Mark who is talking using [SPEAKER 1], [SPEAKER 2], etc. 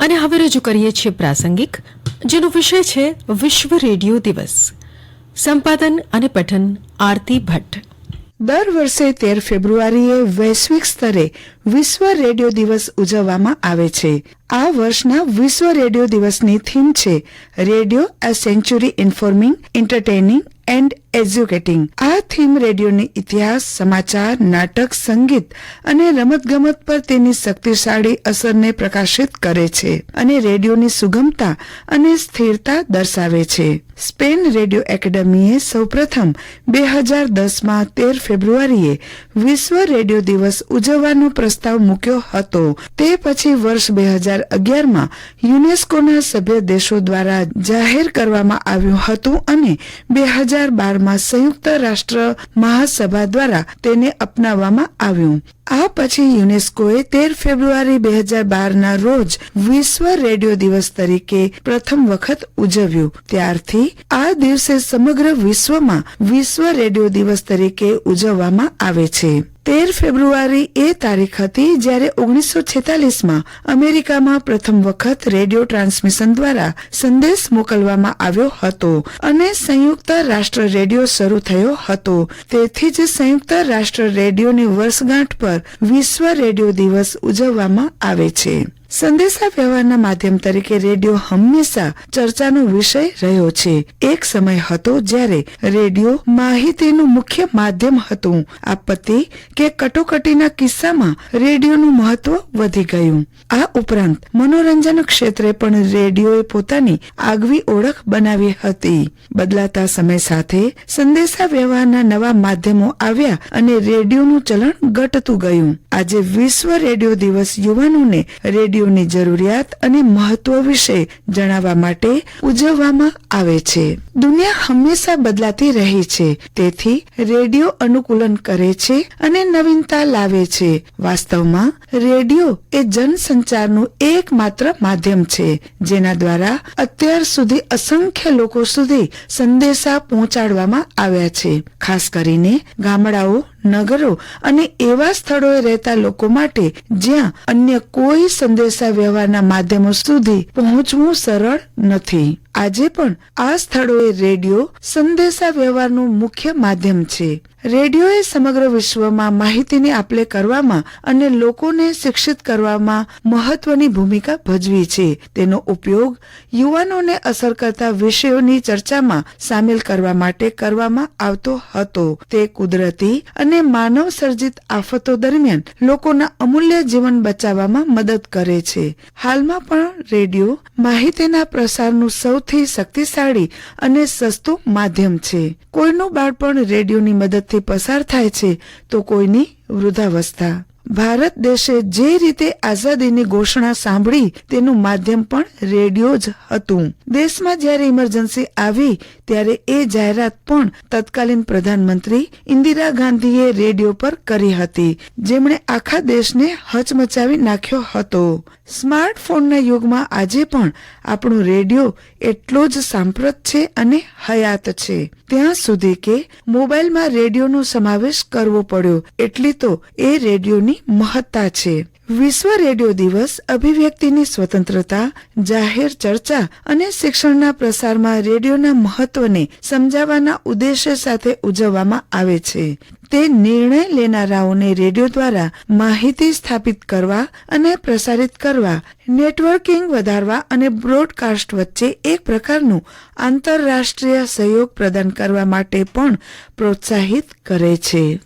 [SPEAKER 1] અને હવે રજૂ કરીએ છીએ પ્રાસંગિક, જેનો વિષય છે વિશ્વ રેડિયો દિવસ. સંપાદન અને પઠન, આરતી ભટ્ટ.
[SPEAKER 2] દર વર્ષે તેર ફેબ્રુઆરીએ વૈશ્વિક સ્તરે વિશ્વ રેડિયો દિવસ ઉજવવામાં આવે છે. આ વર્ષના વિશ્વ રેડિયો દિવસની થીમ છે, radio a century informing, entertaining and educating આ થીમ રેડિયોની ઇતિહાસ, સમાચાર, નાટક, સંગીત અને રમતગમત પર તેની શક્તિશાળી અસરને પ્રકાશિત કરે છે અને રેડિયોની સુગમતા અને સ્થિરતા દર્શાવે છે. સ્પેન રેડિયો એકેડમીએ સૌપ્રથમ બે હજાર દસમાં તેર ફેબ્રુઆરીએ વિશ્વ રેડિયો દિવસ ઉજવવાનો પ્રસ્તાવ મૂક્યો હતો. તે પછી વર્ષ બે હજાર અગિયારમાં યુનેસ્કોના સભ્ય દેશો દ્વારા જાહેર કરવામાં આવ્યું હતું અને બે હજાર બારમાં સંયુક્ત રાષ્ટ્ર મહાસભા દ્વારા તેને અપનાવવામાં આવ્યું. આ પછી યુનેસ્કોએ તેર ફેબ્રુઆરી બે હજાર બારના રોજ વિશ્વ રેડિયો દિવસ તરીકે પ્રથમ વખત ઉજવ્યું. ત્યારથી આ દિવસે સમગ્ર વિશ્વમાં વિશ્વ રેડિયો દિવસ તરીકે ઉજવવામાં આવે છે. તેર ફેબ્રુઆરી એ તારીખ હતી જ્યારે ઓગણીસો છેતાલીસમાં અમેરિકામાં પ્રથમ વખત રેડિયો ટ્રાન્સમિશન દ્વારા સંદેશ મોકલવામાં આવ્યો હતો અને સંયુક્ત રાષ્ટ્ર રેડિયો શરૂ થયો હતો. તેથી જ સંયુક્ત રાષ્ટ્ર રેડિયોની વર્ષગાંઠ પર વિશ્વ રેડિયો દિવસ ઉજવવામાં આવે છે. સંદેશા વ્યવહારના માધ્યમ તરીકે રેડિયો હંમેશા ચર્ચાનો વિષય રહ્યો છે. એક સમય હતો જ્યારે રેડિયો માહિતીનું મુખ્ય માધ્યમ હતું. આપત્તિ કે કટોકટીના કિસ્સામાં રેડિયોનું મહત્વ વધી ગયું. આ ઉપરાંત મનોરંજન ક્ષેત્રે પણ રેડિયોએ પોતાની આગવી ઓળખ બનાવી હતી. બદલાતા સમય સાથે સંદેશા વ્યવહારના નવા માધ્યમો આવ્યા અને રેડિયોનું ચલણ ઘટતું ગયું. આજે વિશ્વ રેડિયો દિવસ યુવાનોને રેડિયોની જરૂરિયાત અને મહત્વ વિશે જણાવવા માટે ઉજવવામાં આવે છે. દુનિયા હંમેશા બદલાતી રહી છે. તેથી રેડિયો અનુકૂલન કરે છે અને નવીનતા લાવે છે. વાસ્તવમાં, રેડિયો એ જનસંચારનું એકમાત્ર માધ્યમ છે, જેના દ્વારા અત્યાર સુધી અસંખ્ય લોકો સુધી સંદેશા પહોંચાડવામાં આવ્યા છે. ખાસ કરીને ગામડાઓ નગરો અને એવા સ્થળોએ રહેતા લોકો માટે જ્યાં અન્ય કોઈ સંદેશા વ્યવહારના માધ્યમો સુધી પહોંચવું સરળ નથી. આજે પણ આ સ્થળોએ રેડિયો સંદેશા વ્યવહારનું મુખ્ય માધ્યમ છે. રેડિયોએ સમગ્ર વિશ્વમાં માહિતીની આપલે કરવામાં અને લોકોને શિક્ષિત કરવામાં મહત્વની ભૂમિકા ભજવી છે. તેનો ઉપયોગ યુવાનોને અસર કરતા વિષયોની ચર્ચામાં સામેલ કરવા માટે કરવામાં આવતો હતો. તે કુદરતી અને માનવ સર્જિત આફતો દરમિયાન લોકોના અમૂલ્ય જીવન બચાવવામાં મદદ કરે છે. હાલમાં પણ રેડિયો માહિતીના પ્રસારનું સૌથી શક્તિશાળી અને સસ્તું માધ્યમ છે. કોઈનું બાળપણ રેડિયોની મદદથી પસાર થાય છે તો કોઈની વૃદ્ધાવસ્થા. ભારત દેશે જે રીતે આઝાદીની ઘોષણા સાંભળી તેનું માધ્યમ પણ રેડિયો જ હતું. દેશમાં જ્યારે ઇમરજન્સી આવી ત્યારે એ જાહેરાત પણ તત્કાલીન પ્રધાનમંત્રી ઇન્દિરા ગાંધીએ રેડિયો પર કરી હતી. જેમણે આખા દેશને હચમચાવી નાખ્યો હતો. સ્માર્ટફોનના યુગમાં આજે પણ આપણું રેડિયો એટલો જ સાંપ્રત છે અને હયાત છે. ત્યાં સુધી કે મોબાઈલમાં રેડિયોનો સમાવેશ કરવો પડ્યો, એટલી તો એ રેડિયોની મહત્તા છે. વિશ્વ રેડિયો દિવસ અભિવ્યક્તિની સ્વતંત્રતા, જાહેર ચર્ચા અને શિક્ષણના પ્રસારમાં રેડિયોના મહત્વને સમજાવવાના ઉદ્દેશ્ય સાથે ઉજવવામાં આવે છે. તે નિર્ણય લેનારાઓને રેડિયો દ્વારા માહિતી સ્થાપિત કરવા અને પ્રસારિત કરવા, નેટવર્કિંગ વધારવા અને બ્રોડકાસ્ટ વચ્ચે એક પ્રકારનું આંતરરાષ્ટ્રીય સહયોગ પ્રદાન કરવા માટે પણ પ્રોત્સાહિત કરે છે.